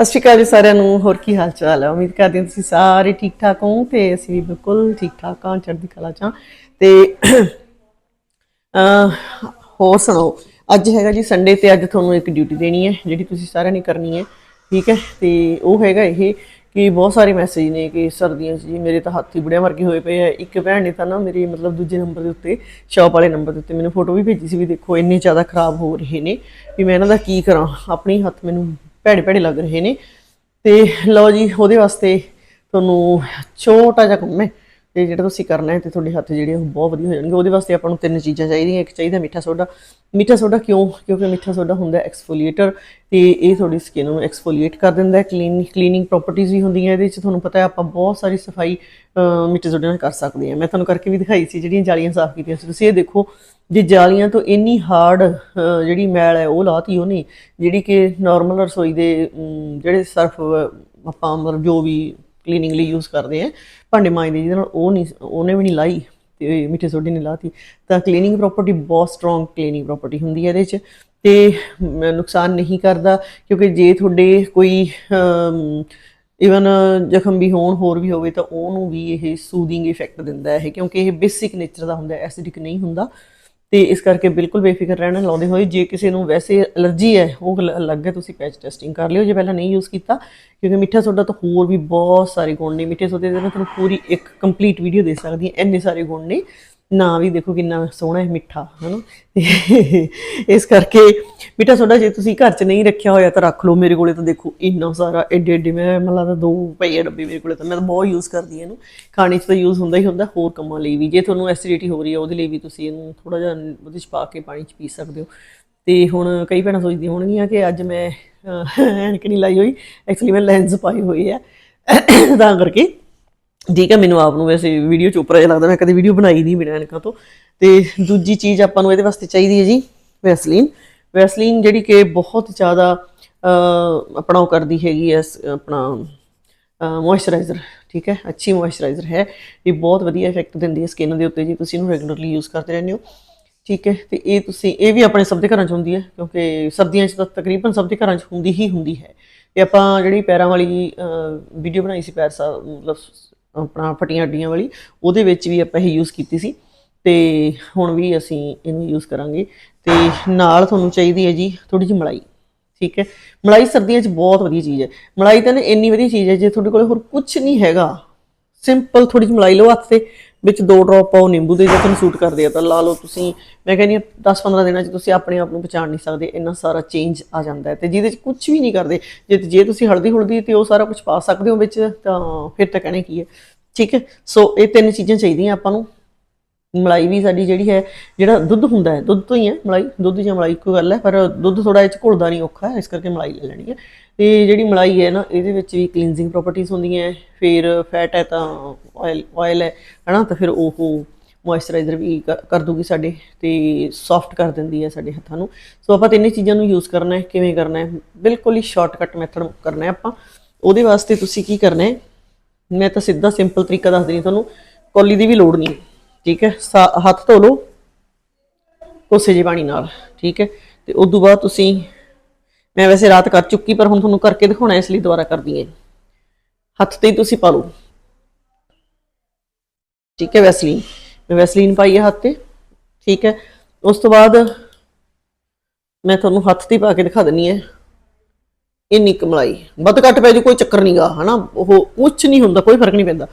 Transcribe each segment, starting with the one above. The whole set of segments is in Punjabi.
ਸਤਿ ਸ਼੍ਰੀ ਅਕਾਲ ਜੀ ਸਾਰਿਆਂ ਨੂੰ, ਹੋਰ ਕੀ ਹਾਲ ਚਾਲ ਹੈ? ਉਮੀਦ ਕਰਦੇ ਹਾਂ ਤੁਸੀਂ ਸਾਰੇ ਠੀਕ ਠਾਕ ਹੋ ਤੇ ਅਸੀਂ ਵੀ ਬਿਲਕੁਲ ਠੀਕ ਠਾਕ ਹਾਂ, ਚੜ੍ਹਦੀ ਕਲਾ ਚਾਂ ਹਾਂ। ਤੇ, ਅਹ, ਹੋਰ ਸੁਣਾਓ? ਅੱਜ ਹੈਗਾ ਜੀ ਸੰਡੇ ਤੇ ਅੱਜ ਤੁਹਾਨੂੰ ਇੱਕ ਡਿਊਟੀ ਦੇਣੀ ਹੈ, ਜਿਹੜੀ ਤੁਸੀਂ ਸਾਰਿਆਂ ਨੇ ਕਰਨੀ ਹੈ, ਠੀਕ ਹੈ? ਤੇ ਉਹ ਹੈਗਾ ਇਹ ਕਿ ਬਹੁਤ ਸਾਰੇ ਮੈਸੇਜ ਨੇ ਕਿ ਸਰਦੀਆਂ 'ਚ ਜੀ, ਮੇਰੇ ਤਾਂ ਹੱਥ ਹੀ ਬੁੜਿਆ ਵਰਗੇ ਹੋਏ ਪਏ ਆ। ਇੱਕ ਭੈਣ ਨੇ ਤਾਂ ਨਾ ਮੇਰੇ ਮਤਲਬ ਦੂਜੇ ਨੰਬਰ ਦੇ ਉੱਤੇ ਸ਼ਾਪ ਵਾਲੇ ਨੰਬਰ ਦੇ ਉੱਤੇ ਮੈਨੂੰ ਫੋਟੋ ਵੀ ਭੇਜੀ ਸੀ ਵੀ ਦੇਖੋ ਇੰਨੇ ਜ਼ਿਆਦਾ ਖਰਾਬ ਹੋ ਰਹੇ ਨੇ, ਵੀ ਮੈਂ ਇਹਨਾਂ ਦਾ ਕੀ ਕਰਾਂ? ਆਪਣੇ ਹੱਥ ਮੈਨੂੰ ਭੈੜੇ ਭੈੜੇ ਲੱਗ ਰਹੇ ਨੇ। ਤੇ ਲਓ ਜੀ, ਉਹਦੇ ਵਾਸਤੇ ਤੁਹਾਨੂੰ ਛੋਟਾ ਜਿਹਾ ਕੰਮ ਹੈ। ਤੇ ਜਿਹੜਾ ਤੁਸੀਂ ਕਰਨਾ ਹੈ ਤੇ ਤੁਹਾਡੇ ਹੱਥ ਜਿਹੜੇ ਉਹ ਬਹੁਤ ਵਧੀਆ ਹੋ ਜਾਣਗੇ। ਉਹਦੇ ਵਾਸਤੇ ਆਪਾਂ ਨੂੰ ਤਿੰਨ ਚੀਜ਼ਾਂ ਚਾਹੀਦੀਆਂ, ਇੱਕ ਚਾਹੀਦਾ ਮਿੱਠਾ ਸੋਡਾ। ਮਿੱਠਾ ਸੋਡਾ ਕਿਉਂ? ਕਿਉਂਕਿ ਮਿੱਠਾ ਸੋਡਾ ਹੁੰਦਾ ਐਕਸਫੋਲੀਏਟਰ ਤੇ ਇਹ ਤੁਹਾਡੀ ਸਕਿਨ ਨੂੰ ਐਕਸਫੋਲੀਏਟ ਕਰ ਦਿੰਦਾ ਹੈ। ਕਲੀਨ ਕਲੀਨਿੰਗ ਪ੍ਰੋਪਰਟੀਜ਼ ਵੀ ਹੁੰਦੀਆਂ ਇਹਦੇ ਵਿੱਚ। ਤੁਹਾਨੂੰ ਪਤਾ ਹੈ ਆਪਾਂ ਬਹੁਤ ਸਾਰੀ ਸਫ਼ਾਈ ਮਿੱਠੇ ਸੋਡੇ ਨਾਲ ਕਰ ਸਕਦੇ ਹਾਂ। ਮੈਂ ਤੁਹਾਨੂੰ ਕਰਕੇ ਵੀ ਦਿਖਾਈ ਸੀ ਜਿਹੜੀਆਂ ਜਾਲੀਆਂ ਸਾਫ਼ ਕੀਤੀਆਂ ਸੀ। ਤੁਸੀਂ ਇਹ ਦੇਖੋ, ਜੇ ਜਾਲੀਆਂ ਤੋਂ ਇੰਨੀ ਹਾਰਡ ਜਿਹੜੀ ਮੈਲ ਹੈ ਉਹ ਲਾਤੀ ਉਹਨੇ, ਜਿਹੜੀ ਕਿ ਨਾਰਮਲ ਰਸੋਈ ਦੇ ਜਿਹੜੇ ਸਰਫ ਆਪਾਂ ਮਤਲਬ ਜੋ ਵੀ ਕਲੀਨਿੰਗ ਲਈ ਯੂਜ਼ ਕਰਦੇ ਆ। ਭਾਂਡੇ ਮਾਂਜਦੇ ਜਿਹਦੇ ਨਾਲ ਉਹ ਨਹੀਂ ਉਹਨੇ ਵੀ ਨਹੀਂ ਲਾਈ ਤੇ ਮਿੱਠੇ ਸੋਡੇ ਨੇ ਲਾਤੀ। ਤਾਂ ਕਲੀਨਿੰਗ ਪ੍ਰੋਪਰਟੀ ਬਹੁਤ ਸਟਰੋਂਗ ਕਲੀਨਿੰਗ ਪ੍ਰੋਪਰਟੀ ਹੁੰਦੀ ਹੈ ਇਹਦੇ ਚ ਤੇ ਮ, ਨੁਕਸਾਨ ਨਹੀਂ ਕਰਦਾ ਕਿਉਂਕਿ ਜੇ ਤੁਹਾਡੇ ਕੋਈ ਇਵਨ ਜ਼ਖਮ ਵੀ ਹੋਣ ਹੋਰ ਵੀ ਹੋਵੇ ਤਾਂ ਉਹਨੂੰ ਵੀ ਇਹ ਸੂਦਿੰਗ ਇਫੈਕਟ ਦਿੰਦਾ ਹੈ ਕਿਉਂਕਿ ਇਹ ਬੇਸਿਕ ਨੇਚਰ ਦਾ ਹੁੰਦਾ ਐਸਿਡਿਕ ਨਹੀਂ ਹੁੰਦਾ। ਤੇ ਇਸ ਕਰਕੇ ਬਿਲਕੁਲ ਬੇਫਿਕਰ ਰਹਿਣਾ ਲਾਉਂਦੇ ਹੋਏ, ਜੇ ਕਿਸੇ ਨੂੰ ਵੈਸੇ ਅਲਰਜੀ ਹੈ, ਉਹ ਅਲੱਗ ਹੈ, ਤੁਸੀਂ ਪੈਚ ਟੈਸਟਿੰਗ ਕਰ ਲਿਓ, ਜੇ ਪਹਿਲਾਂ ਨਹੀਂ ਯੂਜ਼ ਕੀਤਾ, ਕਿਉਂਕਿ ਮਿੱਠਾ ਸੋਡਾ ਤਾਂ ਹੋਰ ਵੀ ਬਹੁਤ ਸਾਰੇ ਗੁਣ ਨੇ, ਮਿੱਠੇ ਸੋਡੇ ਦੇ ਮੈਂ ਤੁਹਾਨੂੰ ਪੂਰੀ ਇੱਕ ਕੰਪਲੀਟ ਵੀਡੀਓ ਦੇ ਸਕਦੀ ਹਾਂ, ਇੰਨੇ ਸਾਰੇ ਗੁਣ ਨੇ। ਨਾ ਵੀ ਦੇਖੋ ਕਿੰਨਾ ਸੋਹਣਾ ਹੈ ਮਿੱਠਾ, ਹਨਾ? ਤੇ ਇਸ ਕਰਕੇ ਮਿੱਠਾ ਸੋਡਾ ਜੇ ਤੁਸੀਂ ਘਰ 'ਚ ਨਹੀਂ ਰੱਖਿਆ ਹੋਇਆ ਤਾਂ ਰੱਖ ਲਓ, ਮੇਰੇ ਕੋਲੇ ਤਾਂ ਦੇਖੋ ਇੰਨਾ ਸਾਰਾ ਐਡੇ ਐਡੇ ਮੈਂ ਮਤਲਬ ਲੱਗਦਾ ਦੋ ਪਈ ਆ ਡੱਬੇ ਮੇਰੇ ਕੋਲੇ ਤਾਂ ਮੈਂ ਤਾਂ ਬਹੁਤ ਯੂਜ਼ ਕਰਦੀ ਹਾਂ ਇਹਨੂੰ। ਖਾਣੇ 'ਚ ਤਾਂ ਯੂਜ਼ ਹੁੰਦਾ ਹੀ ਹੁੰਦਾ, ਹੋਰ ਕੰਮਾਂ ਲਈ ਵੀ। ਜੇ ਤੁਹਾਨੂੰ ਐਸਿਡਿਟੀ ਹੋ ਰਹੀ ਹੈ ਉਹਦੇ ਲਈ ਵੀ ਤੁਸੀਂ ਇਹਨੂੰ ਥੋੜਾ ਜਿਹਾ ਉਹਦੇ 'ਚ ਪਾ ਕੇ ਪਾਣੀ 'ਚ ਪੀ ਸਕਦੇ ਹੋ। ਤੇ ਹੁਣ ਕਈ ਭੈਣਾਂ ਸੋਚਦੀਆਂ ਹੋਣਗੀਆਂ ਕਿ ਅੱਜ ਮੈਂ ਐਨਕ ਨਹੀਂ ਲਾਈ ਹੋਈ ਐਕਚੁਅਲੀ ਮੈਂ ਲੈਂਸ ਪਾਈ ਹੋਈ ਹੈ ਤਾਂ ਕਰਕੇ ਠੀਕ ਹੈ, ਮੈਨੂੰ ਆਪ ਨੂੰ ਵੈਸੇ ਵੀਡੀਓ ਚ ਉੱਪਰ ਜਿਹਾ ਲੱਗਦਾ, ਮੈਂ ਕਦੇ ਵੀਡੀਓ ਬਣਾਈ ਨਹੀਂ ਬਿਨਾਂ ਐਨਕਾਂ ਤੋਂ। ਤੇ ਦੂਜੀ ਚੀਜ਼ ਆਪਾਂ ਨੂੰ ਇਹਦੇ ਵਾਸਤੇ ਚਾਹੀਦੀ ਹੈ ਜੀ ਵੈਸਲੀਨ ਵੈਸਲੀਨ ਜਿਹੜੀ ਕਿ ਬਹੁਤ ਜ਼ਿਆਦਾ ਆਪਣਾ ਉਹ ਕਰਦੀ ਹੈਗੀ ਐ ਆਪਣਾ ਮੋਇਸਚਰਾਈਜ਼ਰ ਠੀਕ ਹੈ, ਅੱਛੀ ਮੋਇਸਚਰਾਈਜ਼ਰ ਹੈ। ਇਹ ਬਹੁਤ ਵਧੀਆ ਇਫੈਕਟ ਦਿੰਦੀ ਹੈ ਸਕਿਨ ਦੇ ਉੱਤੇ ਜੀ, ਤੁਸੀਂ ਇਹਨੂੰ ਰੈਗੂਲਰਲੀ ਯੂਜ਼ ਕਰਦੇ ਰਹਿੰਦੇ ਹੋ। ਠੀਕ ਹੈ, ਤੇ ਇਹ ਤੁਸੀਂ, ਇਹ ਵੀ ਆਪਣੇ ਸਭ ਦੇ ਘਰਾਂ 'ਚ ਹੁੰਦੀ ਹੈ, ਕਿਉਂਕਿ ਸਰਦੀਆਂ 'ਚ ਤਾਂ ਤਕਰੀਬਨ ਸਭ ਦੇ ਘਰਾਂ 'ਚ ਹੁੰਦੀ ਹੀ ਹੁੰਦੀ ਹੈ। ਤੇ ਆਪਾਂ ਜਿਹੜੀ ਪੈਰਾਂ ਵਾਲੀ ਵੀਡੀਓ ਬਣਾਈ ਸੀ, ਪੈਰ ਸਾ, ਮਤਲਬ ਆਪਣਾ ਫਟੀਆਂ ਅੱਡੀਆਂ ਵਾਲੀ, ਉਹਦੇ ਵਿੱਚ ਵੀ ਆਪਾਂ ਇਹ ਯੂਜ਼ ਕੀਤੀ ਸੀ। ਤੇ ਹੁਣ ਵੀ ਅਸੀਂ ਇਹਨੂੰ ਯੂਜ਼ ਕਰਾਂਗੇ। ਤੇ ਨਾਲ ਤੁਹਾਨੂੰ ਚਾਹੀਦੀ ਹੈ ਜੀ ਥੋੜੀ ਜਿਹੀ ਮਲਾਈ, ਠੀਕ ਹੈ? ਮਲਾਈ ਸਰਦੀਆਂ 'ਚ ਬਹੁਤ ਵਧੀਆ ਚੀਜ਼ ਹੈ। ਮਲਾਈ ਤਾਂ ਨਾ ਇੰਨੀ ਵਧੀਆ ਚੀਜ਼ ਹੈ, ਜੇ ਤੁਹਾਡੇ ਕੋਲ ਹੋਰ ਕੁਝ ਨਹੀਂ ਹੈਗਾ ਸਿੰਪਲ ਥੋੜੀ ਜਿਹੀ ਮਲਾਈ ਲਓ ਹੱਥ ਤੇ। ਵਿੱਚ ਦੋ ਡ੍ਰੌਪ ਪਾਓ ਨਿੰਬੂ ਦੇ ਜੇ ਤੁਹਾਨੂੰ ਸੂਟ ਕਰਦੇ ਆ, ਤਾਂ ਲਾ ਲਓ ਤੁਸੀਂ, ਮੈਂ ਕਹਿੰਦੀ ਹਾਂ 10-15 ਦਿਨਾਂ 'ਚ ਤੁਸੀਂ ਆਪਣੇ ਆਪ ਨੂੰ ਪਛਾਣ ਨਹੀਂ ਸਕਦੇ, ਇੰਨਾ ਸਾਰਾ ਚੇਂਜ ਆ ਜਾਂਦਾ ਹੈ ਤੇ ਜਿਹਦੇ 'ਚ ਕੁਝ ਵੀ ਨਹੀਂ ਕਰਦੇ, ਜੇ ਜੇ ਤੁਸੀਂ ਹਲਦੀ ਹੁਲਦੀ ਤੇ ਉਹ ਸਾਰਾ ਕੁਝ ਪਾ ਸਕਦੇ ਹੋ ਵਿੱਚ, ਤਾਂ ਫਿਰ ਤਾਂ ਕਹਿਣੇ ਕੀ ਹੈ, ਠੀਕ ਹੈ? ਸੋ ਇਹ ਤਿੰਨ ਚੀਜ਼ਾਂ ਚਾਹੀਦੀਆਂ ਆਪਾਂ ਨੂੰ। ਮਲਾਈ ਵੀ ਸਾਡੀ ਜਿਹੜੀ ਹੈ, ਜਿਹੜਾ ਦੁੱਧ ਹੁੰਦਾ ਹੈ, ਦੁੱਧ ਤੋਂ ਹੀ ਹੈ ਮਲਾਈ, ਦੁੱਧ ਜਾਂ ਮਲਾਈ ਕੋਈ ਗੱਲ ਹੈ, ਪਰ ਦੁੱਧ ਥੋੜਾ ਇਹ ਚ ਘੁਲਦਾ ਨਹੀਂ ਔਖਾ, ਇਸ ਕਰਕੇ ਮਲਾਈ ਲੈ ਲੈਣੀ ਹੈ। ਤੇ ਜਿਹੜੀ ਮਲਾਈ ਹੈ ਨਾ, ਇਹਦੇ ਵਿੱਚ ਵੀ ਕਲੀਨਜ਼ਿੰਗ ਪ੍ਰੋਪਰਟੀਆਂ ਹੁੰਦੀਆਂ ਫਿਰ ਫੈਟ ਹੈ ਤਾਂ ਆਇਲ ਆਇਲ ਹੈ, ਹਨਾ, ਤਾਂ ਫਿਰ ਉਹ ਮੋਇਸਚਰਾਈਜ਼ਰ ਵੀ ਕਰ- ਕਰ ਦੂਗੀ ਸਾਡੇ ਤੇ ਸੌਫਟ ਕਰ ਦਿੰਦੀ ਹੈ ਸਾਡੇ ਹੱਥਾਂ ਨੂੰ। ਸੋ ਆਪਾਂ ਤਿੰਨੇ ਚੀਜ਼ਾਂ ਨੂੰ ਯੂਜ਼ ਕਰਨਾ ਹੈ, ਕਿਵੇਂ ਕਰਨਾ ਹੈ? ਬਿਲਕੁਲ ਹੀ ਸ਼ਾਰਟਕਟ ਮੈਥਡ ਕਰਨਾ ਹੈ ਆਪਾਂ। ਉਹਦੇ ਵਾਸਤੇ ਤੁਸੀਂ ਕੀ ਕਰਨਾ ਹੈ? ਮੈਂ ਤਾਂ ਸਿੱਧਾ ਸਿੰਪਲ ਤਰੀਕਾ ਦੱਸ ਦਿੰਦੀ ਤੁਹਾਨੂੰ, ਕੋਲੀ ਦੀ ਵੀ ਲੋੜ ਨਹੀਂ, ਠੀਕ ਹੈ? ਸਾ- ਹੱਥ ਧੋ ਲਓ, ਕੋਸੇ ਜਿਹੇ ਪਾਣੀ ਨਾਲ, ਠੀਕ ਹੈ? ਤੇ ਉਸ ਤੋਂ ਬਾਅਦ ਤੁਸੀਂ, ਮੈਂ ਵੈਸੇ ਰਾਤ ਕਰ ਚੁੱਕੀ, ਪਰ ਹੁਣ ਤੁਹਾਨੂੰ ਕਰਕੇ ਦਿਖਾਉਣਾ ਇਸ ਲਈ ਦੁਬਾਰਾ ਕਰਦੀ ਹਾਂ। ਹੱਥ ਤੇ ਹੀ ਤੁਸੀਂ ਪਾ ਲਓ। ਠੀਕ ਹੈ ਵੈਸਲੀਨ। ਮੈਂ ਵੈਸਲੀਨ ਪਾਈ ਹੈ ਹੱਥ ਤੇ। ਠੀਕ ਹੈ। ਉਸ ਤੋਂ ਬਾਅਦ ਮੈਂ ਤੁਹਾਨੂੰ ਹੱਥ ਤੇ ਪਾ ਕੇ ਦਿਖਾ ਦਿੰਨੀ ਹੈ। ਇੰਨੀ ਕਮਲਾਈ ਵੱਧ ਘੱਟ ਪੈ ਜੂ, ਕੋਈ ਚੱਕਰ ਨਹੀਂਗਾ ਹਨਾ? ਉਹ ਕੁਛ ਨਹੀਂ ਹੁੰਦਾ, ਕੋਈ ਫ਼ਰਕ ਨਹੀਂ ਪੈਂਦਾ।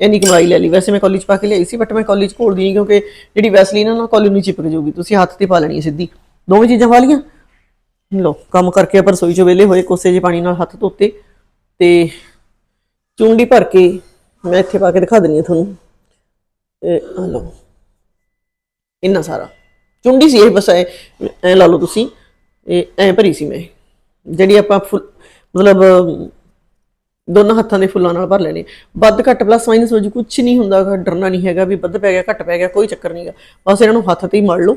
ਇੰਨੀ ਕਮਲਾਈ ਲੈ ਲਈ। ਵੈਸੇ ਮੈਂ ਕਾਲਜ ਪਾ ਕੇ ਲਿਆਈ ਸੀ ਬਟ ਮੈਂ ਕਾਲਜ ਘੋਲਦੀ ਨਹੀਂ ਕਿਉਂਕਿ ਜਿਹੜੀ ਵੈਸਲੀਨ ਆ ਨਾ ਕਾਲਜ ਨੂੰ ਚਿਪਕ ਜਾਊਗੀ ਤੁਸੀਂ ਹੱਥ ਤੇ ਪਾ ਲੈਣੀ ਹੈ ਸਿੱਧੀ। ਦੋਵੇਂ ਚੀਜ਼ਾਂ ਪਾ ਲੀਆਂ ਲੋ ਕੰਮ ਕਰਕੇ ਆਪਾਂ ਰਸੋਈ 'ਚ ਵੇਲੇ ਹੋਏ, ਕੋਸੇ ਜਿਹੇ ਪਾਣੀ ਨਾਲ ਹੱਥ ਧੋਤੇ। ਤੇ ਚੁੰਡੀ ਭਰ ਕੇ ਮੈਂ ਇੱਥੇ ਪਾ ਕੇ ਦਿਖਾ ਦਿੰਨੀ ਆ ਤੁਹਾਨੂੰ। ਇਹ ਆ ਲਓ। ਇੰਨਾ ਸਾਰਾ। ਚੁੰਡੀ ਸੀ ਇਹ, ਬਸ ਐ ਐ ਲਾ ਲਓ ਤੁਸੀਂ। ਇਹ ਐ ਭਰੀ ਸੀ ਮੈਂ। ਜਿਹੜੀ ਆਪਾਂ ਫੁੱਲ, ਮਤਲਬ, ਦੋਨਾਂ ਹੱਥਾਂ ਦੇ ਫੁੱਲਾਂ ਨਾਲ ਭਰ ਲੈਣੇ ਵੱਧ ਘੱਟ ਪਲੱਸ ਮਾਈਨਸ ਹੋ ਜੀ ਕੁਝ ਨਹੀਂ ਹੁੰਦਾ ਡਰਨਾ ਨਹੀਂ ਹੈਗਾ ਵੀ ਵੱਧ ਪੈ ਗਿਆ, ਘੱਟ ਪੈ ਗਿਆ, ਕੋਈ ਚੱਕਰ ਨਹੀਂਗਾ ਬਸ ਇਹਨਾਂ ਨੂੰ ਹੱਥ ਤੇ ਹੀ ਮੜ ਲਓ।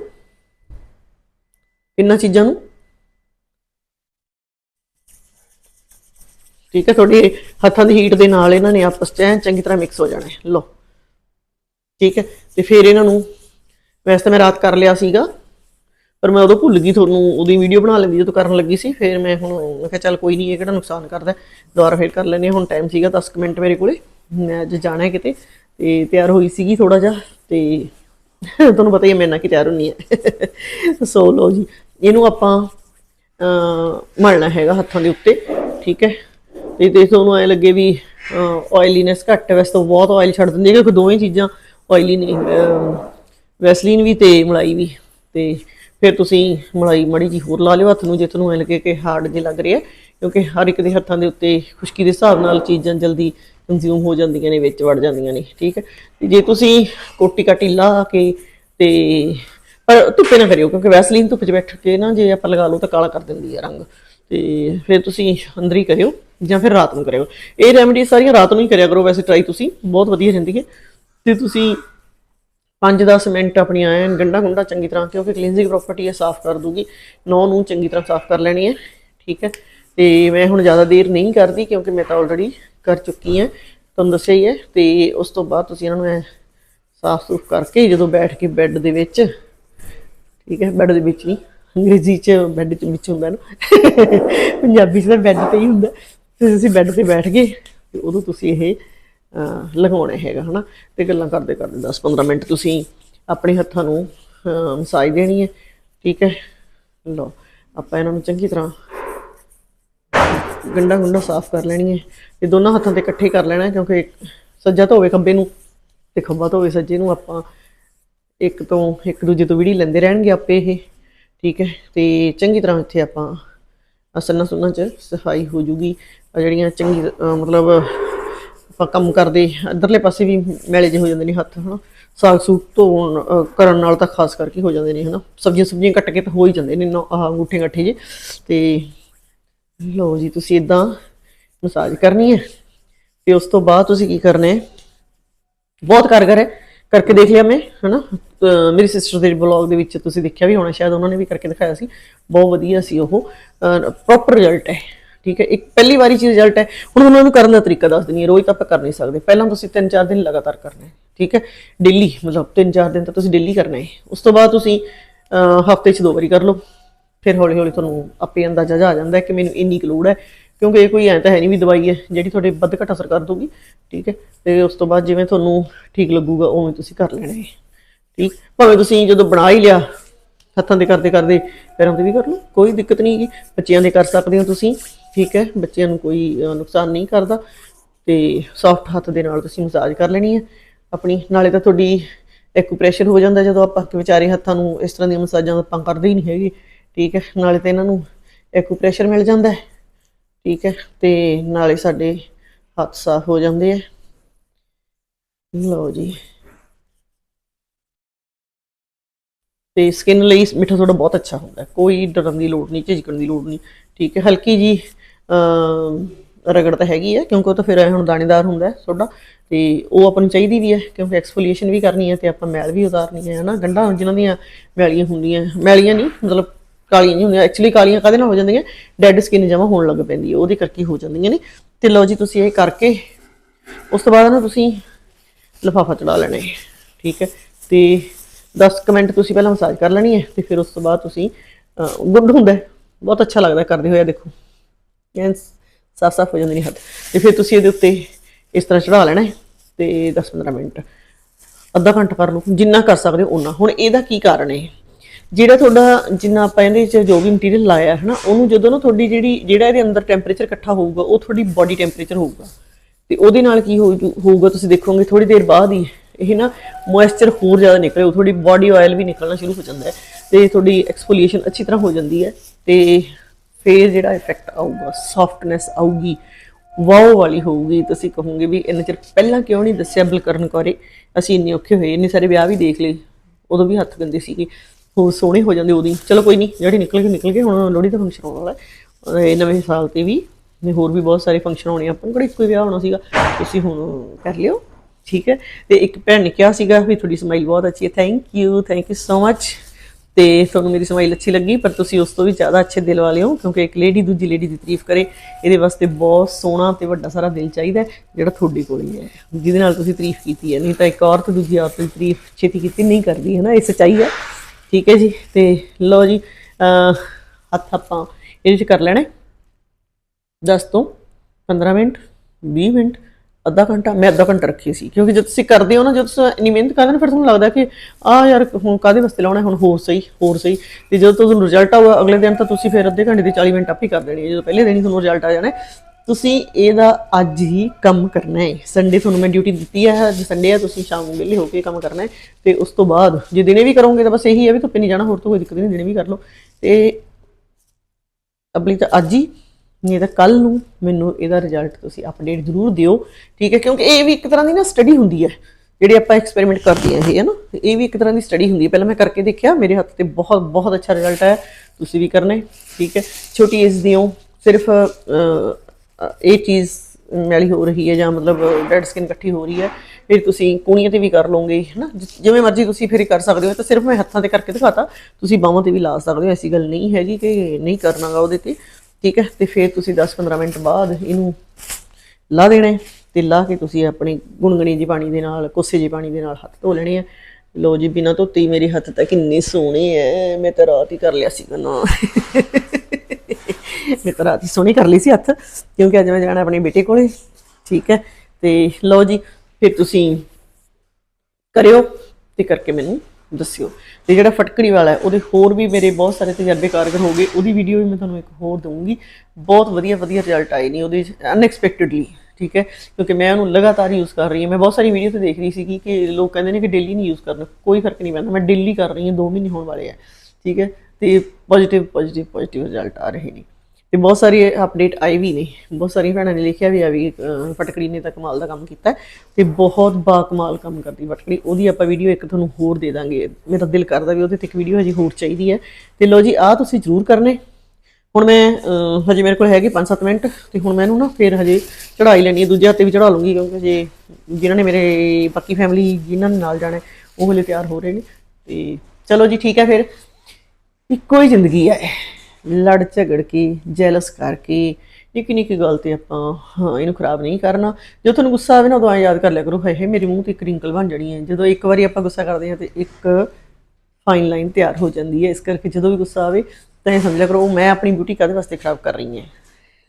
ਇਹਨਾਂ ਚੀਜ਼ਾਂ ਨੂੰ। ਠੀਕ ਹੈ, ਤੁਹਾਡੇ ਹੱਥਾਂ ਦੀ ਹੀਟ ਦੇ ਨਾਲ ਇਹਨਾਂ ਨੇ ਆਪਸ 'ਚ ਐਨ ਚੰਗੀ ਤਰ੍ਹਾਂ ਮਿਕਸ ਹੋ ਜਾਣਾ ਹੈ। ਲਓ। ਠੀਕ ਹੈ? ਤੇ ਫਿਰ ਇਹਨਾਂ ਨੂੰ, ਵੈਸੇ ਤਾਂ ਮੈਂ ਰਾਤ ਕਰ ਲਿਆ ਸੀਗਾ, ਪਰ ਮੈਂ ਉਦੋਂ ਭੁੱਲ ਗਈ ਤੁਹਾਨੂੰ, ਉਹਦੀ ਵੀਡੀਓ ਬਣਾ ਲੈਂਦੀ ਜਦੋਂ ਕਰਨ ਲੱਗੀ ਸੀ, ਫਿਰ ਮੈਂ ਹੁਣ ਮੈਂ ਕਿਹਾ ਚੱਲ ਕੋਈ ਨਹੀਂ, ਇਹ ਕਿਹੜਾ ਨੁਕਸਾਨ ਕਰਦਾ ਦੁਬਾਰਾ ਫੇਰ ਕਰ ਲੈਂਦੇ ਹਾਂ, ਹੁਣ ਟਾਈਮ ਸੀਗਾ 10 ਕੁ ਮਿੰਟ ਮੇਰੇ ਕੋਲੇ, ਮੈਂ ਅੱਜ ਜਾਣਾ ਹੈ ਕਿਤੇ, ਤੇ ਤਿਆਰ ਹੋਈ ਸੀਗੀ ਥੋੜਾ ਜਿਹਾ, ਤੇ ਤੁਹਾਨੂੰ ਪਤਾ ਹੀ ਹੈ ਮੈਂ ਨਾ ਕਿ ਤਿਆਰ ਹੁੰਨੀ ਹੈ। ਸੋ ਲੋ ਜੀ, ਇਹਨੂੰ ਆਪਾਂ, ਅਹ, ਮਲਣਾ ਹੈਗਾ ਹੱਥਾਂ ਦੇ ਉੱਤੇ, ਠੀਕ ਹੈ? ਤੇ ਤੇ ਤੁਹਾਨੂੰ ਐ ਲੱਗੇ ਵੀ ਆਇਲੀਨੈਸ ਘੱਟ ਵੈਸੇ ਤਾਂ ਬਹੁਤ ਆਇਲ ਛੱਡ ਦਿੰਦੀ ਹੈ, ਕਿਉਂਕਿ ਦੋਵੇਂ ਚੀਜ਼ਾਂ ਆਇਲੀ ਨਹੀਂ ਵੈਸਲੀਨ ਵੀ ਤੇ ਮਲਾਈ ਵੀ। ਤੇ ਫਿਰ ਤੁਸੀਂ ਮਲਾਈ ਮੜੀ ਜੀ ਹੋਰ ਲਾ ਲਿਓ ਹੱਥ ਨੂੰ, ਜੇ ਤੁਹਾਨੂੰ ਐ ਲੱਗੇ ਕਿ ਹਾਰਡ ਜੇ ਲੱਗ ਰਿਹਾ ਕਿਉਂਕਿ ਹਰ ਇੱਕ ਦੇ ਹੱਥਾਂ ਦੇ ਉੱਤੇ ਖੁਸ਼ਕੀ ਦੇ ਹਿਸਾਬ ਨਾਲ ਚੀਜ਼ਾਂ ਜਲਦੀ ਕੰਜ਼ਿਊਮ ਹੋ ਜਾਂਦੀਆਂ ਨੇ, ਵਿੱਚ ਵੜ ਜਾਂਦੀਆਂ ਨੇ, ਠੀਕ ਹੈ? ਜੇ ਤੁਸੀਂ ਕੋਟੀ ਕਾਟੀ ਲਾ ਕੇ ਤੇ ਪਰ ਧੁੱਪੇ ਨਾ ਕਰਿਓ, ਕਿਉਂਕਿ ਵੈਸਲੀਨ ਧੁੱਪ 'ਚ ਬੈਠ ਕੇ ਨਾ ਜੇ ਆਪਾਂ ਲਗਾ ਲਓ ਤਾਂ ਕਾਲਾ ਕਰ ਦਿੰਦੀ ਹੈ ਰੰਗ। ਤੇ ਫਿਰ ਤੁਸੀਂ ਅੰਦਰ ਹੀ ਕਰਿਓ ਜਾਂ ਫਿਰ ਰਾਤ ਨੂੰ ਕਰਿਓ। ਇਹ ਰੈਮਡੀ ਸਾਰੀਆਂ ਰਾਤ ਨੂੰ ਹੀ ਕਰਿਆ ਕਰੋ, ਵੈਸੇ ਟਰਾਈ ਤੁਸੀਂ, ਬਹੁਤ ਵਧੀਆ ਰਹਿੰਦੀ ਹੈ। ਤੇ ਤੁਸੀਂ 5-10 ਮਿੰਟ ਆਪਣੀ ਐਨ ਗੰਡਾ ਗੁੰਡਾ ਚੰਗੀ ਤਰ੍ਹਾਂ, ਕਿਉਂਕਿ ਕਲੀਨਜ਼ਿੰਗ ਪ੍ਰੋਪਰਟੀ ਹੈ ਸਾਫ਼ ਕਰ ਦੂਗੀ। ਨੌ ਨੂੰ ਚੰਗੀ ਤਰ੍ਹਾਂ ਸਾਫ਼ ਕਰ ਲੈਣੀ ਹੈ, ਠੀਕ ਹੈ? ਤੇ ਮੈਂ ਹੁਣ ਜ਼ਿਆਦਾ ਦੇਰ ਨਹੀਂ ਕਰਦੀ, ਕਿਉਂਕਿ ਮੈਂ ਤਾਂ ਆਲਰੇਡੀ ਕਰ ਚੁੱਕੀ ਹਾਂ। ਤੁਹਾਨੂੰ ਦੱਸਿਆ ਹੀ ਹੈ, ਤੇ ਉਸ ਤੋਂ ਬਾਅਦ ਤੁਸੀਂ ਇਹਨਾਂ ਨੂੰ ਐ ਸਾਫ਼ ਸੁਫ ਕਰਕੇ ਜਦੋਂ ਬੈਠ ਕੇ ਬੈੱਡ ਦੇ ਵਿੱਚ, ਠੀਕ ਹੈ? ਬੈੱਡ ਦੇ ਵਿੱਚ ਨਹੀਂ, ਅੰਗਰੇਜ਼ੀ ਚ ਬੈੱਡ ਚ ਵਿੱਚ ਹੁੰਦਾ ਨਾ। ਪੰਜਾਬੀ ਚ ਤਾਂ ਬੈੱਡ ਤੇ ਹੀ ਹੁੰਦਾ। ਤੇ ਤੁਸੀਂ ਬੈੱਡ ਤੇ ਬੈਠ ਗਏ, ਤੇ ਉਦੋਂ ਤੁਸੀਂ ਇਹ ਲਗਾਉਣਾ ਹੈਗਾ, ਹਨਾ? ਤੇ ਗੱਲਾਂ ਕਰਦੇ ਕਰਦੇ 10-15 ਮਿੰਟ ਤੁਸੀਂ ਆਪਣੇ ਹੱਥਾਂ ਨੂੰ ਮਸਾਜ ਦੇਣੀ ਹੈ, ਠੀਕ ਹੈ? ਲਓ, ਆਪਾਂ ਇਹਨਾਂ ਨੂੰ ਚੰਗੀ ਤਰ੍ਹਾਂ ਗੰਡਾ ਗੁੰਡਾ ਸਾਫ਼ ਕਰ ਲੈਣੀ ਹੈ ਤੇ ਦੋਨਾਂ ਹੱਥਾਂ ਤੇ ਇਕੱਠੇ ਕਰ ਲੈਣਾ ਕਿਉਂਕਿ ਸੱਜਾ ਧੋਵੇ ਹੋਵੇ ਖੱਬੇ ਨੂੰ ਤੇ ਖੱਬਾ ਧੋਵੇ ਸੱਜੇ ਨੂੰ, ਆਪਾਂ ਇੱਕ ਤੋਂ ਇੱਕ ਦੂਜੇ ਤੋਂ ਵੀੜੀ ਲੈਂਦੇ ਰਹਿਣਗੇ ਆਪੇ ਇਹ, ਠੀਕ ਹੈ? ਤੇ ਚੰਗੀ ਤਰ੍ਹਾਂ ਇੱਥੇ ਆਪਾਂ ਅਸਨਾਂ ਸੁਨਾਂ ਚ ਸਫ਼ਾਈ ਹੋ ਜੂਗੀ ਜਿਹੜੀਆਂ ਚੰਗੀ ਮਤਲਬ ਆਪਾਂ ਕੰਮ ਕਰਦੇ ਅੰਦਰਲੇ ਪਾਸੇ ਵੀ ਮੈਲੇ ਜਿਹੇ ਹੋ ਜਾਂਦੇ ਨੇ ਹੱਥ, ਹਨਾ। ਸਾਗ ਸੂਗ ਧੋਣ ਕਰਨ ਨਾਲ ਤਾਂ ਖਾਸ ਕਰਕੇ ਹੋ ਜਾਂਦੇ ਨੇ, ਹਨਾ। ਸਬਜ਼ੀਆਂ ਸਬਜ਼ੀਆਂ ਕੱਟ ਕੇ ਤਾਂ ਹੋ ਹੀ ਜਾਂਦੇ ਨੇ ਆਹ ਅੰਗੂਠੇ ਗੱਠੇ ਜੇ। ਤੇ ਲਓ ਜੀ, ਤੁਸੀਂ ਇਦਾਂ ਮਸਾਜ ਕਰਨੀ ਹੈ, ਤੇ ਉਸ ਤੋਂ ਬਾਅਦ ਤੁਸੀਂ ਕੀ ਕਰਨਾ ਹੈ? ਬਹੁਤ ਕਾਰਗਰ ਹੈ, ਕਰਕੇ ਦੇਖ ਲਿਆ ਮੈਂ, ਹਨਾ। ਅਹ, ਮੇਰੀ ਸਿਸਟਰ ਦੇ ਬਲੌਗ ਦੇ ਵਿੱਚ ਤੁਸੀਂ ਦੇਖਿਆ ਵੀ ਹੋਣਾ, ਸ਼ਾਇਦ ਉਹਨਾਂ ਨੇ ਵੀ ਕਰਕੇ ਦਿਖਾਇਆ ਸੀ। ਬਹੁਤ ਵਧੀਆ ਸੀ ਉਹ ਪ੍ਰੋਪਰ ਰਿਜ਼ਲਟ ਹੈ। ਠੀਕ ਹੈ, ਇੱਕ ਪਹਿਲੀ ਵਾਰੀ ਚ ਰਿਜ਼ਲਟ ਹੈ। ਹੁਣ ਉਹਨਾਂ ਨੂੰ ਕਰਨ ਦਾ ਤਰੀਕਾ ਦੱਸ ਦਿੰਦੀ ਹੈ, ਰੋਜ਼ ਤਾਂ ਆਪਾਂ ਕਰ ਨਹੀਂ ਸਕਦੇ। ਪਹਿਲਾਂ ਤੁਸੀਂ 3-4 ਦਿਨ ਲਗਾਤਾਰ ਕਰਨਾ ਹੈ ਠੀਕ ਹੈ। ਡੇਲੀ ਮਤਲਬ 3-4 ਦਿਨ ਤਾਂ ਤੁਸੀਂ ਡੇਲੀ ਕਰਨਾ ਹੈ। ਉਸ ਤੋਂ ਬਾਅਦ ਤੁਸੀਂ ਹਫ਼ਤੇ 'ਚ ਦੋ ਵਾਰੀ ਕਰ ਲਓ। ਫਿਰ ਹੌਲੀ ਹੌਲੀ ਤੁਹਾਨੂੰ ਆਪੇ ਅੰਦਾਜ਼ਾ ਜਿਹਾ ਆ ਜਾਂਦਾ ਕਿ ਮੈਨੂੰ ਇੰਨੀ ਕੁ ਲੋੜ ਹੈ। ਕਿਉਂਕਿ ਇਹ ਕੋਈ ਐਂ ਤਾਂ ਹੈ ਨਹੀਂ ਵੀ ਦਵਾਈ ਹੈ, ਜਿਹੜੀ ਤੁਹਾਡੇ ਵੱਧ ਘੱਟ ਅਸਰ ਕਰ ਦੂਗੀ ਠੀਕ ਹੈ। ਤੇ ਉਸ ਤੋਂ ਬਾਅਦ ਜਿਵੇਂ ਤੁਹਾਨੂੰ ਠੀਕ ਲੱਗੂਗਾ, ਉਵੇਂ ਤੁਸੀਂ ਕਰ ਲੈਣਾ ਹੈ। ਠੀਕ, ਭਾਵੇਂ ਤੁਸੀਂ ਜਦੋਂ ਬਣਾ ਹੀ ਲਿਆ, ਹੱਥਾਂ ਦੇ ਕਰਦੇ ਕਰਦੇ ਪੈਰਾਂ ਤੇ ਵੀ ਕਰ ਲਓ, ਕੋਈ ਦਿੱਕਤ ਨਹੀਂ ਹੈਗੀ। ਬੱਚਿਆਂ ਦੇ ਕਰ ਸਕਦੇ ਹੋ ਤੁਸੀਂ। ਠੀਕ ਹੈ, ਬੱਚਿਆਂ ਨੂੰ ਕੋਈ ਨੁਕਸਾਨ ਨਹੀਂ ਕਰਦਾ ਤੇ ਸੌਫਟ ਹੱਥ ਦੇ ਨਾਲ ਤੁਸੀਂ ਮਸਾਜ ਕਰ ਲੈਣੀ ਹੈ। ਆਪਣੀ, ਨਾਲੇ ਤਾਂ ਤੁਹਾਡੀ ਐਕੂਪ੍ਰੈਸ਼ਰ ਹੋ ਜਾਂਦਾ ਜਦੋਂ ਆਪਾਂ ਵਿਚਾਰੇ ਹੱਥਾਂ ਨੂੰ ਇਸ ਤਰ੍ਹਾਂ ਦੀਆਂ ਮਸਾਜਾਂ ਆਪਾਂ ਕਰਦੇ ਹੀ ਨਹੀਂ ਹੈਗੇ। ਠੀਕ ਹੈ, ਨਾਲੇ ਤਾਂ ਇਹਨਾਂ ਨੂੰ ਐਕੂਪ੍ਰੈਸ਼ਰ ਮਿਲ ਜਾਂਦਾ ਹੈ। ਠੀਕ ਹੈ, ਤੇ ਨਾਲੇ ਸਾਡੇ ਹੱਥ ਸਾਫ਼ ਹੋ ਜਾਂਦੇ ਆ ਲਓ ਜੀ। ਤੇ ਸਕਿਨ ਲਈ ਮਿੱਠਾ ਸੋਡਾ ਬਹੁਤ ਅੱਛਾ ਹੁੰਦਾ ਕੋਈ ਡਰਨ ਦੀ ਲੋੜ ਨਹੀਂ, ਝਿਜਕਣ ਦੀ ਲੋੜ ਨਹੀਂ। ਠੀਕ ਹੈ, ਹਲਕੀ ਜੀ ਰਗੜ ਤਾਂ ਹੈਗੀ ਹੈ ਕਿਉਂਕਿ ਉਹ ਤਾਂ ਫਿਰ ਹੁਣ ਦਾਣੇਦਾਰ ਹੁੰਦਾ ਹੈ ਸੋਡਾ, ਤੇ ਉਹ ਆਪਾਂ ਨੂੰ ਚਾਹੀਦੀ ਵੀ ਹੈ, ਕਿਉਂਕਿ ਐਕਸਫੋਲੀਏਸ਼ਨ ਵੀ ਕਰਨੀ ਹੈ ਤੇ ਆਪਾਂ ਮੈਲ ਵੀ ਉਤਾਰਨੀ ਹੈ, ਹਨਾ? ਗੰਢਾਂ ਜਿਨ੍ਹਾਂ ਦੀਆਂ ਮੈਲੀਆਂ ਹੁੰਦੀਆਂ, ਮੈਲੀਆਂ ਨਹੀਂ, ਮਤਲਬ ਕਾਲੀਆਂ ਨਹੀਂ ਹੁੰਦੀਆਂ ਐਕਚੁਅਲੀ ਕਾਲੀਆਂ ਕਾਹਦੇ ਨਾਲ ਹੋ ਜਾਂਦੀਆਂ? ਡੈੱਡ ਸਕਿਨ ਜਮਾ ਹੋਣ ਲੱਗ ਪੈਂਦੀ ਹੈ, ਉਹਦੇ ਕਰਕੇ ਹੋ ਜਾਂਦੀਆਂ ਨੇ। ਤੇ ਲਓ ਜੀ, ਤੁਸੀਂ ਇਹ ਕਰਕੇ, ਉਸ ਤੋਂ ਬਾਅਦ ਨਾ ਤੁਸੀਂ ਲਿਫਾਫਾ ਚੜਾ ਲੈਣਾ ਹੈ, ਠੀਕ ਹੈ? ਤੇ 10 ਕੁ ਮਿੰਟ ਤੁਸੀਂ ਪਹਿਲਾਂ ਮਸਾਜ ਕਰ ਲੈਣੀ ਹੈ, ਤੇ ਫਿਰ ਉਸ ਤੋਂ ਬਾਅਦ ਤੁਸੀਂ ਗੁੱਡ ਹੁੰਦਾ ਬਹੁਤ ਅੱਛਾ ਲੱਗਦਾ ਕਰਦੇ ਹੋਏ ਦੇਖੋ। ਐਨ ਸਾਫ਼ ਸਾਫ਼ ਹੋ ਜਾਂਦੇ ਨੇ ਹੱਥ। ਤੇ ਫਿਰ ਤੁਸੀਂ ਇਹਦੇ ਉੱਤੇ ਇਸ ਤਰ੍ਹਾਂ ਚੜਾ ਲੈਣਾ ਹੈ ਤੇ 10-15 ਮਿੰਟ। ਅੱਧਾ ਘੰਟਾ ਕਰ ਲਓ, ਜਿੰਨਾ ਕਰ ਸਕਦੇ ਹੋ ਉਨਾ ਹੁਣ ਇਹਦਾ ਕੀ ਕਾਰਨ ਹੈ? ਜਿਹੜਾ ਤੁਹਾਡਾ, ਜਿੰਨਾ ਆਪਾਂ ਇਹਦੇ 'ਚ ਜੋ ਵੀ ਮਟੀਰੀਅਲ ਲਾਇਆ ਹੈ ਨਾ, ਉਹਨੂੰ ਜਦੋਂ ਨਾ ਤੁਹਾਡੀ ਜਿਹੜੀ, ਜਿਹੜਾ ਇਹਦੇ ਅੰਦਰ ਟੈਂਪਰੇਚਰ ਇਕੱਠਾ ਹੋਊਗਾ, ਉਹ ਤੁਹਾਡੀ ਬਾਡੀ ਟੈਂਪਰੇਚਰ ਹੋਊਗਾ। ਤੇ ਉਹਦੇ ਨਾਲ ਕੀ ਹੋ ਜੂ- ਹੋਊਗਾ, ਤੁਸੀਂ ਦੇਖੋਗੇ ਥੋੜੀ ਦੇਰ ਬਾਅਦ ਹੀ ਇਹ ਨਾ ਮੋਇਸਚਰ ਹੋਰ ਜ਼ਿਆਦਾ ਨਿਕਲੇ ਤੁਹਾਡੀ ਬਾਡੀ ਆਇਲ ਵੀ ਨਿਕਲਣਾ ਸ਼ੁਰੂ ਹੋ ਜਾਂਦਾ ਹੈ ਤੇ ਤੁਹਾਡੀ ਐਕਸਫੋਲੀਏਸ਼ਨ ਅੱਛੀ ਤਰ੍ਹਾਂ ਹੋ ਜਾਂਦੀ ਹੈ ਤੇ ਫੇਰ ਜਿਹੜਾ ਇਫੈਕਟ ਆਊਗਾ ਸੌਫਟਨੈਸ ਆਊਗੀ ਵਾਓ ਵਾਲੀ ਹੋਊਗੀ। ਤੁਸੀਂ ਕਹੋਗੇ ਵੀ ਇੰਨਾ ਚਿਰ ਪਹਿਲਾਂ ਕਿਉਂ ਨਹੀਂ ਦੱਸਿਆ ਬਲਕਰਨ ਕੌਰੇ ਅਸੀਂ ਇੰਨੇ ਔਖੇ ਹੋਏ, ਇੰਨੇ ਸਾਰੇ ਵਿਆਹ ਵੀ ਦੇਖ ਲਏ, ਉਦੋਂ ਵੀ ਹੱਥ ਗੰਦੇ ਸੀਗੇ। ਹੋਰ ਸੋਹਣੇ ਹੋ ਜਾਂਦੇ ਉਦੋਂ ਚਲੋ ਕੋਈ ਨਹੀਂ, ਜਿਹੜੇ ਨਿਕਲ ਗਏ ਨਿਕਲ ਗਏ, ਹੁਣ ਲੋਹੜੀ ਦਾ ਫੰਕਸ਼ਨ ਆਉਣ ਵਾਲਾ ਇਹ ਨਵੇਂ ਸਾਲ ਤੇ ਵੀ ਨੇ ਹੋਰ ਵੀ ਬਹੁਤ ਸਾਰੇ ਫੰਕਸ਼ਨ ਹੋਣੇ ਆਪਾਂ ਨੂੰ ਕਿਹੜਾ ਇੱਕੋ ਹੀ ਵਿਆਹ ਹੋਣਾ ਸੀਗਾ, ਤੁਸੀਂ ਹੁਣ ਕਰ ਲਿਓ, ਠੀਕ ਹੈ? ਤੇ ਇੱਕ ਭੈਣ ਨੇ ਕਿਹਾ ਸੀਗਾ ਵੀ ਤੁਹਾਡੀ ਸਮਾਈਲ ਬਹੁਤ ਅੱਛੀ ਹੈ। Thank you thank you so much ਤੇ ਤੁਹਾਨੂੰ ਮੇਰੀ ਸਮਾਈਲ ਅੱਛੀ ਲੱਗੀ, ਪਰ ਤੁਸੀਂ ਉਸ ਤੋਂ ਵੀ ਜ਼ਿਆਦਾ ਅੱਛੇ ਦਿਲ ਵਾਲੇ ਹੋ, ਕਿਉਂਕਿ ਇੱਕ ਲੇਡੀ ਦੂਜੀ ਲੇਡੀ ਦੀ ਤਾਰੀਫ ਕਰੇ, ਇਹਦੇ ਵਾਸਤੇ ਬਹੁਤ ਸੋਹਣਾ ਤੇ ਵੱਡਾ ਸਾਰਾ ਦਿਲ ਚਾਹੀਦਾ ਜਿਹੜਾ ਤੁਹਾਡੇ ਕੋਲ ਹੀ ਹੈ। ਜਿਹਦੇ ਨਾਲ ਤੁਸੀਂ ਤਾਰੀਫ ਕੀਤੀ ਹੈ, ਨਹੀਂ ਤਾਂ ਇੱਕ ਔਰਤ ਦੂਜੀ ਔਰਤ ਦੀ ਤਾਰੀਫ ਛੇਤੀ ਕੀਤੀ ਨਹੀਂ ਕਰਦੀ, ਹੈ ਨਾ? ਇਹ ਸੱਚਾਈ ਹੈ। ਠੀਕ ਹੈ ਜੀ, ਤੇ ਲਓ ਜੀ ਹੱਥ ਆਪਾਂ ਇਹਦੇ ਚ ਕਰ ਲੈਣਾ 10 ਤੋਂ 15 ਮਿੰਟ 20 ਮਿੰਟ ਅੱਧਾ ਘੰਟਾ, ਮੈਂ ਅੱਧਾ ਘੰਟਾ ਰੱਖੀ ਸੀ। ਕਿਉਂਕਿ ਜਦ ਤੁਸੀਂ ਕਰਦੇ ਹੋ ਨਾ, ਜਦ ਤੁਸੀਂ ਇੰਨੀ ਮਿਹਨਤ ਕਰਦੇ ਨਾ, ਫਿਰ ਤੁਹਾਨੂੰ ਲੱਗਦਾ ਕਿ ਆ ਯਾਰ, ਹੁਣ ਕਾਦੇ ਵਾਸਤੇ ਲਾਉਣਾ ਹੁਣ ਹੋਰ ਸਹੀ ਹੋਰ ਸਹੀ। ਤੇ ਜਦੋਂ ਤੁਹਾਨੂੰ ਰਿਜ਼ਲਟ ਆਊਗਾ, ਅਗਲੇ ਦਿਨ ਤਾਂ ਤੁਸੀਂ ਫਿਰ ਅੱਧੇ ਘੰਟੇ ਦੀ 40 ਮਿੰਟ ਆਪੇ ਕਰ ਦੇਣੀ ਹੈ। ਜਦੋਂ ਪਹਿਲੇ ਦਿਨ ਹੀ ਤੁਹਾਨੂੰ ਰਿਜ਼ਲਟ ਆ ਜਾਣਾ ਤੁਸੀਂ ਇਹਦਾ ਅੱਜ ਹੀ ਕੰਮ ਕਰਨਾ ਹੈ। ਸੰਡੇ ਤੁਹਾਨੂੰ ਮੈਂ ਡਿਊਟੀ ਦਿੱਤੀ ਹੈ, ਅੱਜ ਸੰਡੇ ਹੈ, ਤੁਸੀਂ ਸ਼ਾਮ ਨੂੰ ਵਿਹਲੇ ਹੋ ਕੇ ਕੰਮ ਕਰਨਾ ਹੈ। ਤੇ ਉਸ ਤੋਂ ਬਾਅਦ, ਜੇ ਦਿਨੇ ਵੀ ਕਰੋਗੇ ਤਾਂ ਬਸ ਇਹੀ ਹੈ ਵੀ ਧੁੱਪੇ ਨਹੀਂ ਜਾਣਾ, ਹੋਰ ਤਾਂ ਕੋਈ ਦਿੱਕਤ ਨਹੀਂ, ਦਿਨੇ ਵੀ ਕਰ ਲਓ। ਤੇ ਅਬਲੀ ਤਾਂ ਅੱਜ ਹੀ ਨਹੀਂ ਤਾਂ ਕੱਲ ਨੂੰ ਮੈਨੂੰ ਇਹਦਾ ਰਿਜ਼ਲਟ ਤੁਸੀਂ ਅਪਡੇਟ ਜ਼ਰੂਰ ਦਿਓ, ਠੀਕ ਹੈ? ਕਿਉਂਕਿ ਇਹ ਵੀ ਇੱਕ ਤਰ੍ਹਾਂ ਦੀ ਨਾ ਸਟੱਡੀ ਹੁੰਦੀ ਹੈ, ਜਿਹੜੇ ਆਪਾਂ ਐਕਸਪੈਰੀਮੈਂਟ ਕਰਦੇ ਆ ਇਹ, ਹੈ ਨਾ? ਇਹ ਵੀ ਇੱਕ ਤਰ੍ਹਾਂ ਦੀ ਸਟੱਡੀ ਹੁੰਦੀ ਹੈ। ਪਹਿਲਾਂ ਮੈਂ ਕਰਕੇ ਦੇਖਿਆ, ਮੇਰੇ ਹੱਥ ਤੇ ਬਹੁਤ ਬਹੁਤ ਅੱਛਾ ਰਿਜ਼ਲਟ ਆਇਆ, ਤੁਸੀਂ ਵੀ ਕਰਨਾ ਹੈ, ਠੀਕ ਹੈ? ਛੋਟੀ ਏਜ ਦੀ ਹੋ ਸਿਰਫ ਇਹ ਚੀਜ਼ ਮੈਲੀ ਹੋ ਰਹੀ ਹੈ ਜਾਂ ਮਤਲਬ ਡੈਡ ਸਕਿਨ ਇਕੱਠੀ ਹੋ ਰਹੀ ਹੈ, ਫਿਰ ਤੁਸੀਂ ਕੂਣੀਆਂ ਤੇ ਵੀ ਕਰ ਲਓਗੇ ਹਨਾ ਜਿ- ਜਿਵੇਂ ਮਰਜ਼ੀ ਤੁਸੀਂ ਫਿਰ ਕਰ ਸਕਦੇ ਹੋ ਤਾਂ ਸਿਰਫ ਮੈਂ ਹੱਥਾਂ ਤੇ ਕਰਕੇ ਦਿਖਾਤਾ, ਤੁਸੀਂ ਬਾਹਾਂ ਤੇ ਵੀ ਲਾ ਸਕਦੇ ਹੋ, ਐਸੀ ਗੱਲ ਨਹੀਂ ਹੈਗੀ ਕਿ ਨਹੀਂ ਕਰਨਾਗਾ ਉਹਦੇ ਤੇ। ਠੀਕ ਹੈ, ਤੇ ਫਿਰ ਤੁਸੀਂ 10-15 ਮਿੰਟ ਬਾਅਦ ਇਹਨੂੰ ਲਾ ਦੇਣਾ ਹੈ ਤੇ ਲਾ ਕੇ ਤੁਸੀਂ ਆਪਣੀ ਗੁਣਗਣੀ ਜੀ ਪਾਣੀ ਦੇ ਨਾਲ, ਕੋਸੇ ਜੀ ਪਾਣੀ ਦੇ ਨਾਲ ਹੱਥ ਧੋ ਲੈਣੇ ਆ। ਲੋ ਜੀ, ਬਿਨਾਂ ਧੋਤੇ ਮੇਰੇ ਹੱਥ ਤਾਂ ਕਿੰਨੇ ਸੋਹਣੇ ਐ। ਮੈਂ ਤਾਂ ਰਾਤ ਹੀ ਕਰ ਲਿਆ ਸੀ ਨਾ। ਮੈਂ ਤਾਂ ਰਾਤ ਹੀ ਸੋਹਣੀ ਕਰ ਲਈ ਸੀ ਹੱਥ, ਕਿਉਂਕਿ ਅੱਜ ਮੈਂ ਜਾਣਾ ਆਪਣੇ ਬੇਟੇ ਕੋਲੇ, ਠੀਕ ਹੈ। ਤੇ ਲਓ ਜੀ, ਫਿਰ ਤੁਸੀਂ ਕਰਿਓ ਤੇ ਕਰਕੇ ਮੈਨੂੰ ਦੱਸਿਓ। ਤੇ ਜਿਹੜਾ ਫਟਕੜੀ ਵਾਲਾ ਹੈ, ਉਹਦੇ ਹੋਰ ਵੀ ਮੇਰੇ ਬਹੁਤ ਸਾਰੇ ਤਜਰਬੇ ਕਾਰਗਰ ਹੋ ਗਏ। ਉਹਦੀ ਵੀਡੀਓ ਵੀ ਮੈਂ ਤੁਹਾਨੂੰ ਇੱਕ ਹੋਰ ਦਊਂਗੀ। ਬਹੁਤ ਵਧੀਆ ਵਧੀਆ ਰਿਜ਼ਲਟ ਆਏ ਨੇ ਉਹਦੇ ਅਨਐਕਸਪੈਕਟਡਲੀ ਠੀਕ ਹੈ? ਕਿਉਂਕਿ ਮੈਂ ਉਹਨੂੰ ਲਗਾਤਾਰ ਯੂਜ਼ ਕਰ ਰਹੀ ਹਾਂ। ਮੈਂ ਬਹੁਤ ਸਾਰੀ ਵੀਡੀਓ ਤੇ ਦੇਖ ਰਹੀ ਸੀ ਕਿ ਲੋਕ ਕਹਿੰਦੇ ਨੇ ਕਿ ਡੇਲੀ ਨਹੀਂ ਯੂਜ਼ ਕਰਨਾ। ਕੋਈ ਫ਼ਰਕ ਨਹੀਂ ਪੈਂਦਾ। ਮੈਂ ਡੇਲੀ ਕਰ ਰਹੀ ਹਾਂ 2 ਮਹੀਨੇ ਹੋਣ ਵਾਲੇ ਆ, ਠੀਕ ਹੈ? ਤੇ ਪੋਜ਼ਿਟਿਵ ਪੋਜ਼ਿਟਿਵ ਪੋਜ਼ਿਟਿਵ ਰਿਜ਼ਲਟ ਆ ਰਹੇ ਨੇ। ਤੇ ਬਹੁਤ ਸਾਰੀ ਅਪਡੇਟ ਆਈ ਵੀ ਨੇ ਬਹੁਤ ਸਾਰੀਆਂ ਭੈਣਾਂ ਨੇ ਲਿਖਿਆ ਵੀ ਆ ਵੀ ਫਟਕੜੀ ਨੇ ਤਾਂ ਕਮਾਲ ਦਾ ਕੰਮ ਕੀਤਾ ਹੈ ਤੇ ਬਹੁਤ ਬਾ ਕਮਾਲ ਕੰਮ ਕਰਦੀ ਫਟਕੜੀ। ਉਹਦੀ ਆਪਾਂ ਵੀਡੀਓ ਇੱਕ ਤੁਹਾਨੂੰ ਹੋਰ ਦੇ ਦਾਂਗੇ। ਮੇਰਾ ਦਿਲ ਕਰਦਾ ਵੀ ਉਹਦੇ ਤੇ ਇੱਕ ਵੀਡੀਓ ਹਜੇ ਹੋਰ ਚਾਹੀਦੀ ਹੈ। ਤੇ ਲੋ ਜੀ ਆ ਤੁਸੀਂ ਜ਼ਰੂਰ ਕਰਨੇ। ਹੁਣ ਮੈਂ ਹਜੇ ਮੇਰੇ ਕੋਲ ਹੈਗੇ 5-7 ਮਿੰਟ ਤੇ ਹੁਣ ਮੈਂ ਇਹਨੂੰ ਨਾ ਫਿਰ ਹਜੇ ਚੜਾਈ ਲੈਣੀ ਹੈ। ਦੂਜੇ ਹੱਥੇ ਵੀ ਚੜਾ ਲੂੰਗੀ ਕਿਉਂਕਿ ਜੇ ਜਿਨ੍ਹਾਂ ਨੇ ਮੇਰੇ ਪੱਕੀ ਫੈਮਿਲੀ ਜਿਨ੍ਹਾਂ ਨੇ ਨਾਲ ਜਾਣਾ ਉਹ ਹਲੇ ਤਿਆਰ ਹੋ ਰਹੇ ਨੇ। ਤੇ ਚਲੋ ਜੀ, ਠੀਕ ਹੈ ਫਿਰ। ਇੱਕੋ ਹੀ ਜ਼ਿੰਦਗੀ ਹੈ। ਲੜ ਝਗੜ ਕੇ ਜੈਲਸ ਕਰਕੇ ਨਿੱਕੀ ਨਿੱਕੀ ਗੱਲ ਤੇ ਆਪਾਂ, ਹਾਂ, ਇਹਨੂੰ ਖਰਾਬ ਨਹੀਂ ਕਰਨਾ। ਜਦੋਂ ਤੁਹਾਨੂੰ ਗੁੱਸਾ ਆਵੇ ਨਾ, ਉਦੋਂ ਐਂ ਯਾਦ ਕਰ ਲਿਆ ਕਰੋ ਹਾਏ ਹਾਏ ਮੇਰੇ ਮੂੰਹ ਤੇ ਇੱਕ ਰਿੰਕਲ ਬਣ ਜਾਣੀ ਹੈ। ਜਦੋਂ ਇੱਕ ਵਾਰੀ ਆਪਾਂ ਗੁੱਸਾ ਕਰਦੇ ਹਾਂ ਤੇ ਇੱਕ ਫਾਈਨ ਲਾਈਨ ਤਿਆਰ ਹੋ ਜਾਂਦੀ ਹੈ। ਇਸ ਕਰਕੇ ਜਦੋਂ ਵੀ ਗੁੱਸਾ ਆਵੇ, ਤਾਂ ਇਹ ਸਮਝ ਲਿਆ ਕਰੋ, ਮੈਂ ਆਪਣੀ ਬਿਊਟੀ ਕਾਹਦੇ ਵਾਸਤੇ ਖਰਾਬ ਕਰ ਰਹੀ ਹਾਂ?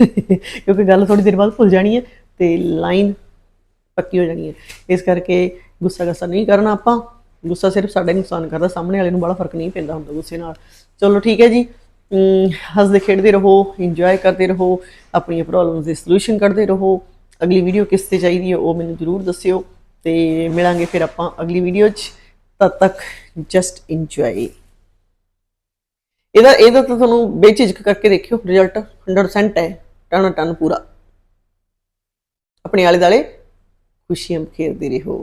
ਕਿਉਂਕਿ ਗੱਲ ਥੋੜੀ ਦੇਰ ਬਾਅਦ ਭੁੱਲ ਜਾਣੀ ਹੈ ਤੇ ਲਾਈਨ ਪੱਕੀ ਹੋ ਜਾਣੀ ਹੈ। ਇਸ ਕਰਕੇ ਗੁੱਸਾ ਗੁੱਸਾ ਨਹੀਂ ਕਰਨਾ ਆਪਾਂ। ਗੁੱਸਾ ਸਿਰਫ ਸਾਡਾ ਹੀ ਨੁਕਸਾਨ ਕਰਦਾ, ਸਾਹਮਣੇ ਵਾਲੇ ਨੂੰ ਬੜਾ ਫ਼ਰਕ ਨਹੀਂ ਪੈਂਦਾ ਹੁੰਦਾ ਗੁੱਸੇ ਨਾਲ। ਚਲੋ ਠੀਕ ਹੈ ਜੀ। ਹੱਸਦੇ ਖੇਡਦੇ ਰਹੋ ਇੰਜੋਏ ਕਰਦੇ ਰਹੋ, ਆਪਣੀਆਂ ਪ੍ਰੋਬਲਮਸ ਦੇ ਸੋਲੂਸ਼ਨ ਕੱਢਦੇ ਰਹੋ। ਅਗਲੀ ਵੀਡੀਓ ਕਿਸ ਤੇ ਚਾਹੀਦੀ ਹੈ ਉਹ ਮੈਨੂੰ ਜਰੂਰ ਦੱਸਿਓ ਤੇ ਮਿਲਾਂਗੇ ਫਿਰ ਆਪਾਂ ਅਗਲੀ ਵੀਡੀਓ 'ਚ। ਤਦ ਤੱਕ ਜਸਟ ਇੰਜੋਏ ਇਹਦਾ ਇਹਦਾ ਤਾਂ ਤੁਹਾਨੂੰ ਬੇਝਿਜਕ ਕਰਕੇ ਦੇਖਿਓ ਰਿਜ਼ਲਟ 100% ਹੈ ਟਨ ਟਨ ਪੂਰਾ। ਆਪਣੇ ਆਲੇ ਦਾਲੇ ਖੁਸ਼ੀਆਂ ਖੇਰਦੇ ਰਹੋ।